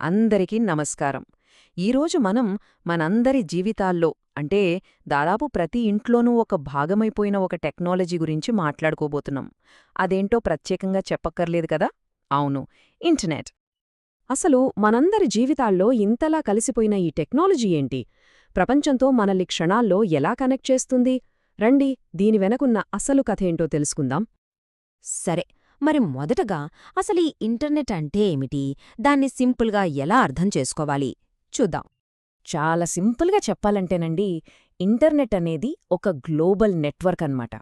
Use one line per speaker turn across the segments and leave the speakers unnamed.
అందరికీ నమస్కారం. ఈరోజు మనం మనందరి జీవితాల్లో అంటే దాదాపు ప్రతి ఇంట్లోనూ ఒక భాగమైపోయిన ఒక టెక్నాలజీ గురించి మాట్లాడుకోబోతున్నాం. అదేంటో ప్రత్యేకంగా చెప్పక్కర్లేదు కదా? అవును ఇంటర్నెట్.
అసలు మనందరి జీవితాల్లో ఇంతలా కలిసిపోయిన ఈ టెక్నాలజీ ఏంటి? ప్రపంచంతో మనల్ని క్షణాల్లో ఎలా కనెక్ట్ చేస్తుంది? రండి దీని వెనకున్న అసలు కథేంటో తెలుసుకుందాం.
సరే మరి మొదటగా అసలు ఈ ఇంటర్నెట్ అంటే ఏమిటి? దాన్ని సింపుల్గా ఎలా అర్థం చేసుకోవాలి? చూద్దాం.
చాలా సింపుల్గా చెప్పాలంటేనండి ఇంటర్నెట్ అనేది ఒక గ్లోబల్ నెట్వర్క్ అన్నమాట.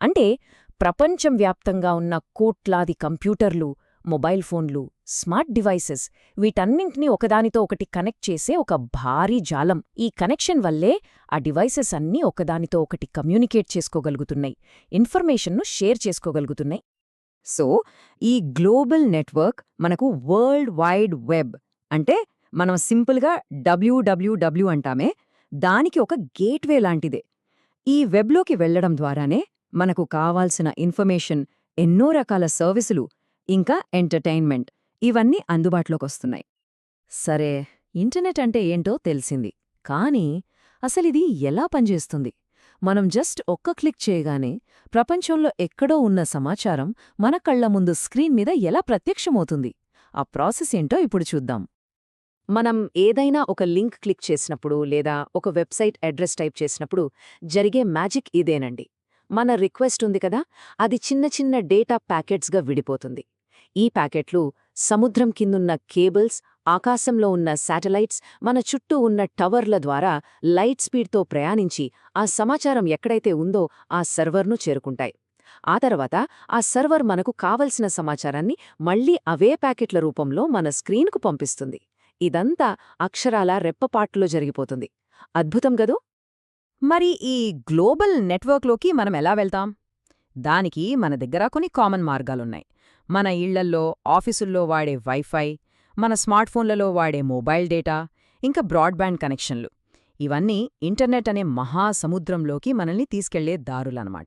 అంటే ప్రపంచం వ్యాప్తంగా ఉన్న కోట్లాది కంప్యూటర్లు మొబైల్ ఫోన్లు స్మార్ట్ డివైసెస్ వీటన్నింటినీ ఒకదానితో ఒకటి కనెక్ట్ చేసే ఒక భారీ జాలం. ఈ కనెక్షన్ వల్లే ఆ డివైసెస్ అన్నీ ఒకదానితో ఒకటి కమ్యూనికేట్ చేసుకోగలుగుతున్నాయి. ఇన్ఫర్మేషన్ను షేర్ చేసుకోగలుగుతున్నాయి.
సో ఈ గ్లోబల్ నెట్వర్క్ మనకు వరల్డ్ వైడ్ వెబ్ అంటే మనం సింపుల్గా డబ్ల్యూడబ్ల్యూడబ్ల్యూ అంటామే దానికి ఒక గేట్వే లాంటిదే. ఈ వెబ్లోకి వెళ్ళడం ద్వారానే మనకు కావాల్సిన ఇన్ఫర్మేషన్ ఎన్నో రకాల సర్వీసులు ఇంకా ఎంటర్టైన్మెంట్ ఇవన్నీ అందుబాటులోకొస్తున్నాయి సరే ఇంటర్నెట్ అంటే ఏంటో తెలిసింది కానీ అసలిది ఎలా పనిచేస్తుంది? మనం జస్ట్ ఒక్క క్లిక్ చేయగానే ప్రపంచంలో ఎక్కడో ఉన్న సమాచారం మన కళ్ళ ముందు స్క్రీన్ మీద ఎలా ప్రత్యక్షమవుతుంది? ఆ ప్రాసెస్ ఏంటో ఇప్పుడు చూద్దాం. మనం ఏదైనా ఒక లింక్ క్లిక్ చేసినప్పుడు లేదా ఒక వెబ్సైట్ అడ్రస్ టైప్ చేసినప్పుడు జరిగే మ్యాజిక్ ఇదేనండి. మన రిక్వెస్ట్ ఉంది కదా అది చిన్న చిన్న డేటా ప్యాకెట్స్గా విడిపోతుంది. ఈ ప్యాకెట్లు సముద్రం కిందున్న కేబుల్స్ ఆకాశంలో ఉన్న శాటిలైట్స్ మన చుట్టూ ఉన్న టవర్ల ద్వారా లైట్ స్పీడ్తో ప్రయాణించి ఆ సమాచారం ఎక్కడైతే ఉందో ఆ సర్వర్ను చేరుకుంటాయి. ఆ తర్వాత ఆ సర్వర్ మనకు కావలసిన సమాచారాన్ని మళ్ళీ అవే ప్యాకెట్ల రూపంలో మన స్క్రీన్కు పంపిస్తుంది. ఇదంతా అక్షరాల రెప్పపాట్లో జరిగిపోతుంది. అద్భుతం గదూ?
మరి ఈ గ్లోబల్ నెట్వర్క్లోకి మనం ఎలా వెళ్తాం? దానికి మన దగ్గర కొన్ని కామన్ మార్గాలున్నాయి. మన ఇళ్ళల్లో ఆఫీసుల్లో వాడే వైఫై మన స్మార్ట్ఫోన్లలో వాడే మొబైల్ డేటా ఇంకా బ్రాడ్బ్యాండ్ కనెక్షన్లు. ఇవన్నీ ఇంటర్నెట్ అనే మహాసముద్రంలోకి మనల్ని తీసుకెళ్ళే దారులనమాట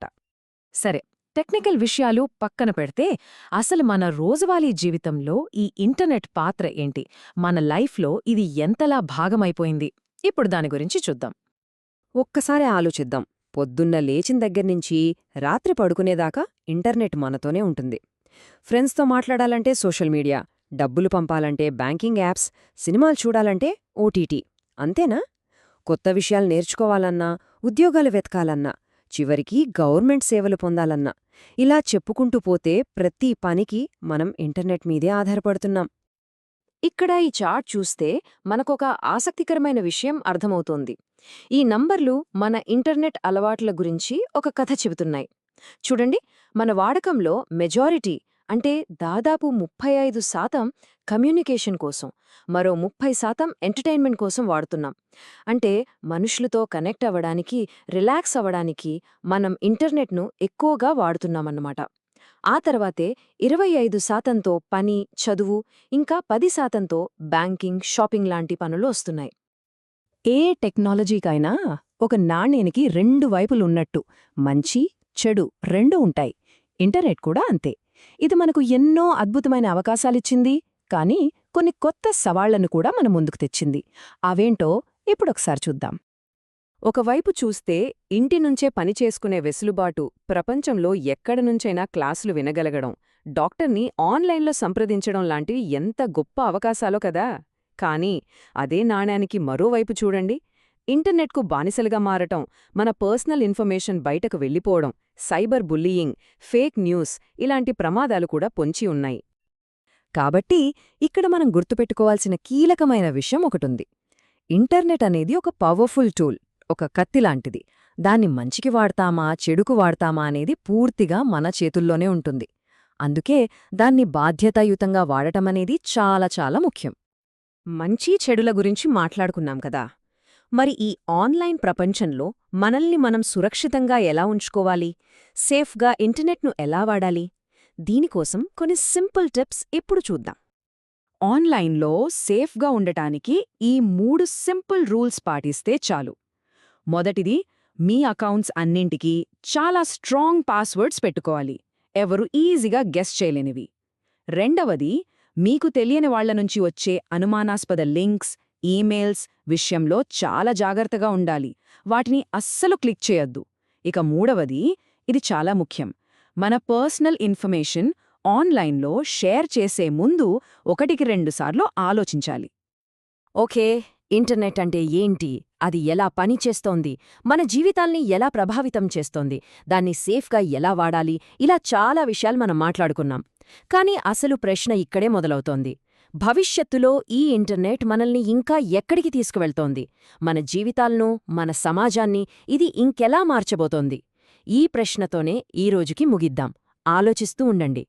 సరే టెక్నికల్ విషయాలు పక్కన పెడితే అసలు మన రోజువారీ జీవితంలో ఈ ఇంటర్నెట్ పాత్ర ఏంటి? మన లైఫ్లో ఇది ఎంతలా భాగమైపోయింది? ఇప్పుడు దాని గురించి చూద్దాం.
ఒక్కసారి ఆలోచిద్దాం. పొద్దున్న లేచిన దగ్గర్నుంచి రాత్రి పడుకునేదాకా ఇంటర్నెట్ మనతోనే ఉంటుంది. ఫ్రెండ్స్తో మాట్లాడాలంటే సోషల్ మీడియా డబ్బులు పంపాలంటే బ్యాంకింగ్ యాప్స్ సినిమాలు చూడాలంటే ఓటీటీ. అంతేనా? కొత్త విషయాలు నేర్చుకోవాలన్నా ఉద్యోగాలు వెతకాలన్నా చివరికి గవర్నమెంట్ సేవలు పొందాలన్నా ఇలా చెప్పుకుంటూ పోతే ప్రతి పనికి మనం ఇంటర్నెట్ మీదే ఆధారపడుతున్నాం. ఇక్కడ ఈ చార్ట్ చూస్తే మనకొక ఆసక్తికరమైన విషయం అర్థమవుతోంది. ఈ నంబర్లు మన ఇంటర్నెట్ అలవాట్ల గురించి ఒక కథ చెబుతున్నాయి. చూడండి మన వాడకంలో మెజారిటీ అంటే దాదాపు ముప్పై ఐదు శాతం కమ్యూనికేషన్ కోసం మరో ముప్పై శాతం ఎంటర్టైన్మెంట్ కోసం వాడుతున్నాం. అంటే మనుషులతో కనెక్ట్ అవ్వడానికి రిలాక్స్ అవ్వడానికి మనం ఇంటర్నెట్ను ఎక్కువగా వాడుతున్నామన్నమాట. ఆ తర్వాతే ఇరవై ఐదు శాతంతో పని చదువు ఇంకా పది శాతంతో బ్యాంకింగ్ షాపింగ్ లాంటి పనులు వస్తున్నాయి.
ఏ టెక్నాలజీకైనా ఒక నాణ్యానికి రెండు వైపులున్నట్టు మంచి చెడు రెండూ ఉంటాయి. ఇంటర్నెట్ కూడా అంతే. ఇది మనకు ఎన్నో అద్భుతమైన అవకాశాలిచ్చింది. కానీ కొన్ని కొత్త సవాళ్ళను కూడా మన ముందుకు తెచ్చింది. అవేంటో ఇప్పుడొకసారి చూద్దాం. ఒకవైపు చూస్తే ఇంటి నుంచే పనిచేసుకునే వెసులుబాటు ప్రపంచంలో ఎక్కడనుంచైనా క్లాసులు వినగలగడం డాక్టర్ని ఆన్లైన్లో సంప్రదించడం లాంటివి ఎంత గొప్ప అవకాశాలో కదా! కానీ అదే నాణ్యానికి మరోవైపు చూడండి. ఇంటర్నెట్కు బానిసలుగా మారటం మన పర్సనల్ ఇన్ఫర్మేషన్ బయటకు వెళ్ళిపోవడం సైబర్ బుల్లీయింగ్ ఫేక్ న్యూస్ ఇలాంటి ప్రమాదాలు కూడా పొంచి ఉన్నాయి. కాబట్టి ఇక్కడ మనం గుర్తుపెట్టుకోవాల్సిన కీలకమైన విషయం ఒకటుంది. ఇంటర్నెట్ అనేది ఒక పవర్ఫుల్ టూల్ ఒక కత్తిలాంటిది దాన్ని మంచికి వాడతామా చెడుకు వాడతామా అనేది పూర్తిగా మన చేతుల్లోనే ఉంటుంది. అందుకే దాన్ని బాధ్యతాయుతంగా వాడటమనేది చాలా చాలా ముఖ్యం. మంచి చెడుల గురించి మాట్లాడుకున్నాం కదా. మరి ఈ ఆన్లైన్ ప్రపంచంలో మనల్ని మనం సురక్షితంగా ఎలా ఉంచుకోవాలి? సేఫ్గా ఇంటర్నెట్ను ఎలా వాడాలి? దీనికోసం కొన్ని సింపుల్ టిప్స్ ఇప్పుడు చూద్దాం. ఆన్లైన్లో సేఫ్గా ఉండటానికి ఈ మూడు సింపుల్ రూల్స్ పాటిస్తే చాలు. మొదటిది మీ అకౌంట్స్ అన్నింటికీ చాలా స్ట్రాంగ్ పాస్వర్డ్స్ పెట్టుకోవాలి. ఎవరు ఈజీగా గెస్ చేయలేనివి. రెండవది మీకు తెలియని వాళ్ళ నుంచి వచ్చే అనుమానాస్పద లింక్స్ ఈమెయిల్స్ విషయంలో చాలా జాగ్రత్తగా ఉండాలి. వాటిని అస్సలు క్లిక్ చేయొద్దు. ఇక మూడవది ఇది చాలా ముఖ్యం. మన పర్సనల్ ఇన్ఫర్మేషన్ ఆన్లైన్లో షేర్ చేసే ముందు ఒకటికి రెండుసార్లు ఆలోచించాలి.
ఓకే ఇంటర్నెట్ అంటే ఏంటి? అది ఎలా పనిచేస్తోంది మన జీవితాల్ని ఎలా ప్రభావితం చేస్తోంది? దాన్ని సేఫ్గా ఎలా వాడాలి? ఇలా చాలా విషయాలు మనం మాట్లాడుకున్నాం. కానీ అసలు ప్రశ్న ఇక్కడే మొదలవుతోంది. భవిష్యత్తులో ఈ ఇంటర్నెట్ మనల్ని ఇంకా ఎక్కడికి తీసుకువెళ్తోంది? మన జీవితాలను మన సమాజాన్ని ఇది ఇంకెలా మార్చబోతోంది? ఈ ప్రశ్నతోనే ఈ రోజుకి ముగిద్దాం. ఆలోచిస్తూ ఉండండి.